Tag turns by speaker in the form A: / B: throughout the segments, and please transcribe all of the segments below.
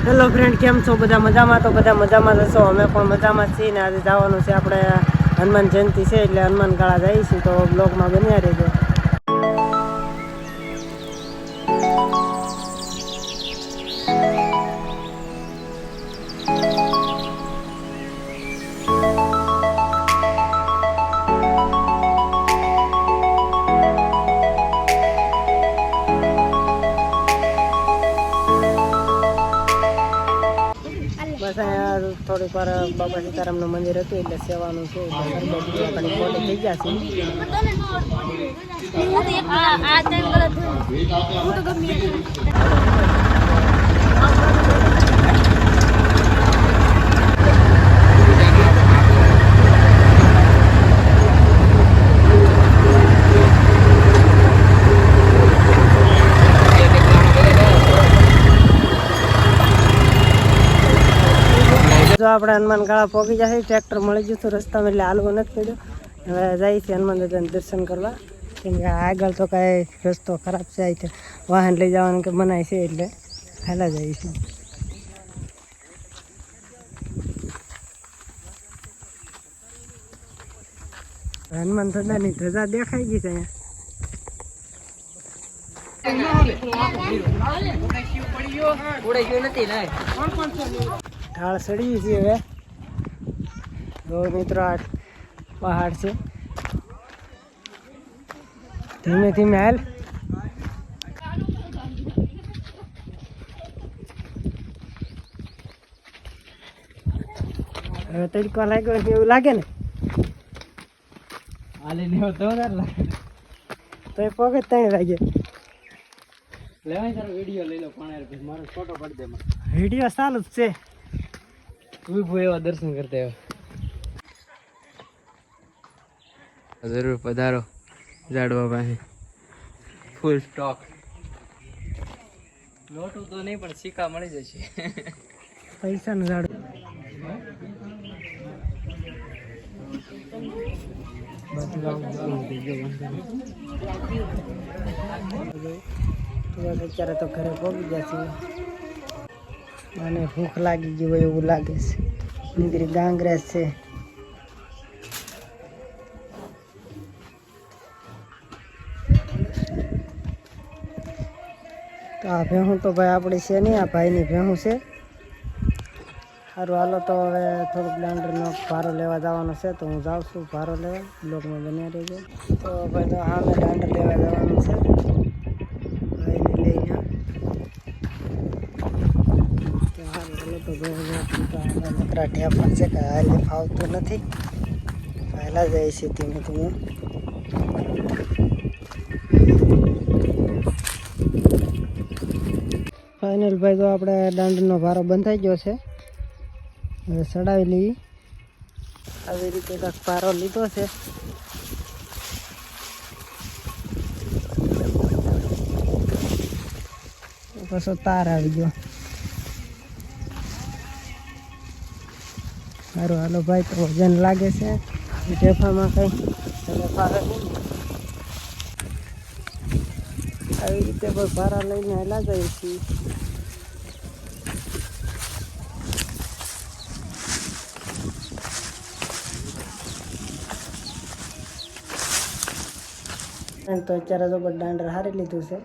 A: Hello friend કેમ છો? બધા મજામાં? તો બધા મજામાં જશો અમે પણ મજામાં છીએ ને આજે જવાનું છે આપણે હનુમાન જયંતિ છે એટલે હનુમાન ગાળા જઈશું તો બ્લોગમાં બન્યા રહેજો. થોડીક વાર બાબા સીતારામનું મંદિર હતું એટલે સેવાનું છે એટલે આપણી થઈ ગયા છે
B: આ આ ત્રણ ગલત હું તો ગમે
A: જો આપણે હનુમાન ગાળા પહોંચી જશે ટ્રેક્ટર મળી ગયું હતું રસ્તામાં એટલે હાલવું નથી પડ્યું. હવે જાય છે હનુમાન દાદાને દર્શન કરવા. કેમ કે આગળ તો કાંઈ રસ્તો ખરાબ છે અહીંથી વાહન લઈ જવાનું કે મનાય છે એટલે હાલા જાય છે હનુમાન દાદાની ધજા દેખાઈ ગઈ છે અહીંયા. ઢાળ સડી છે હવે તો મિત્રો આ પહાડ છે ધીમે ધીમે હાલ હવે તડકો લાગ્યો છે એવું લાગે ને
C: હાલી લેવો તો લાગે
A: તો એ પગ જ ત્રણ લાગે
C: લેવાય તારો વીડિયો લઈ લો પણ પછી મારો ફોટો પાડી દે મને
A: વીડિયો ચાલુ જ છે
C: એવા દર્શન કરતા એવા જરૂર પધારો જાડવા પાસે. ફૂલ સ્ટોક લોટું તો નહીં પણ સિક્કા મળી જશે.
A: પૈસા નું ઝાડ. અત્યારે તો ઘરે પહોંચી ગયા છીએ. મને ભૂખ લાગી ગઈ હોય એવું લાગે છે. નીકળી ગાંગરેસ છે. તો આ ભેહું તો ભાઈ આપણી છે નહીં, આ ભાઈની ભેહું છે. સારું હાલો તો હવે થોડુંક દાંડરનો ભારો લેવા જવાનો છે, તો હું જાઉં છું, ભારો લેવા. બ્લોકમાં બન્યા રહેજો. તો ભાઈ તો હા મેં દાંડર લેવા જવાનું છે ભાઈને લઈને તો હારું હાલો તો ભાઈ નકરા છે કે હાલે ફાવતું નથી. પહેલાં જાય છે ધીમે ધીમે ફાઇનલ ભાઈ તો આપણે દાંડનો ભારો બંધાઈ ગયો છે. હવે ચડાવી લઈએ. આવી રીતે કંઈક ભારો લીધો છે. પછી તાર આવી ગયો. સારું હાલો ભાઈ, તો વજન લાગે છે. ટેફામાં કંઈ તને આવી. રીતે કોઈ ભારા લઈને હેલા જઈએ છીએ. તો અત્યારે તો દાંડર હારી લીધું છે.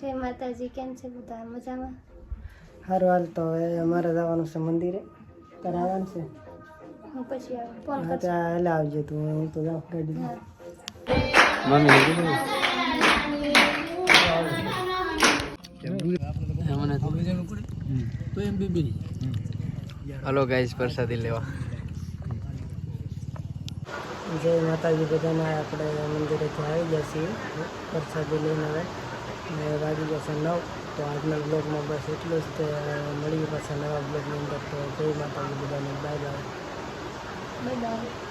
B: જય માતાજી, કેમ છે બધા? મજામાં?
A: સારું હાલ તો હવે અમારે જવાનું છે મંદિરે. તારે આવવાનું છે?
B: પછી આવું.
A: હા ત્યાં હેલા આવજે તું હું તો જાઉં.
C: હલો ગાઈસ પ્રસાદી લેવા.
A: જય માતાજી બધાને આપણે મંદિરેથી આવી ગયા છીએ. પ્રસાદી લઈને હવે વાગી જશે નવ. તો આજના બ્લોગમાં બસ એટલું જ. તે મળીએ પાછા નવા બ્લોગની અંદર. તો જય માતાજી બધાને. Bye bye
B: bye bye